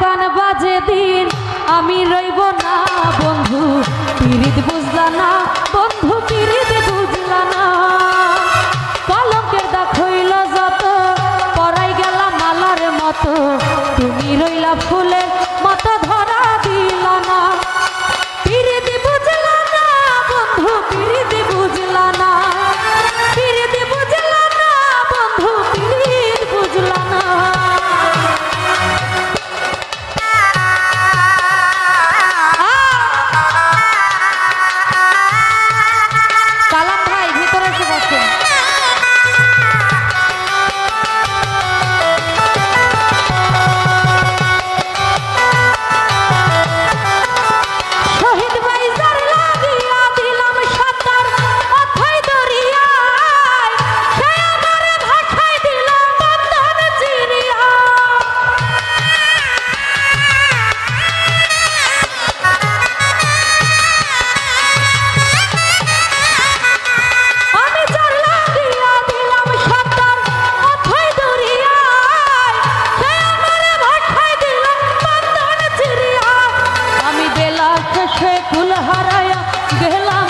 কান বাজে দিন আমি রইব না বন্ধু। পিরিত বুঝলা না বন্ধু পিরিত বুঝ গেলাম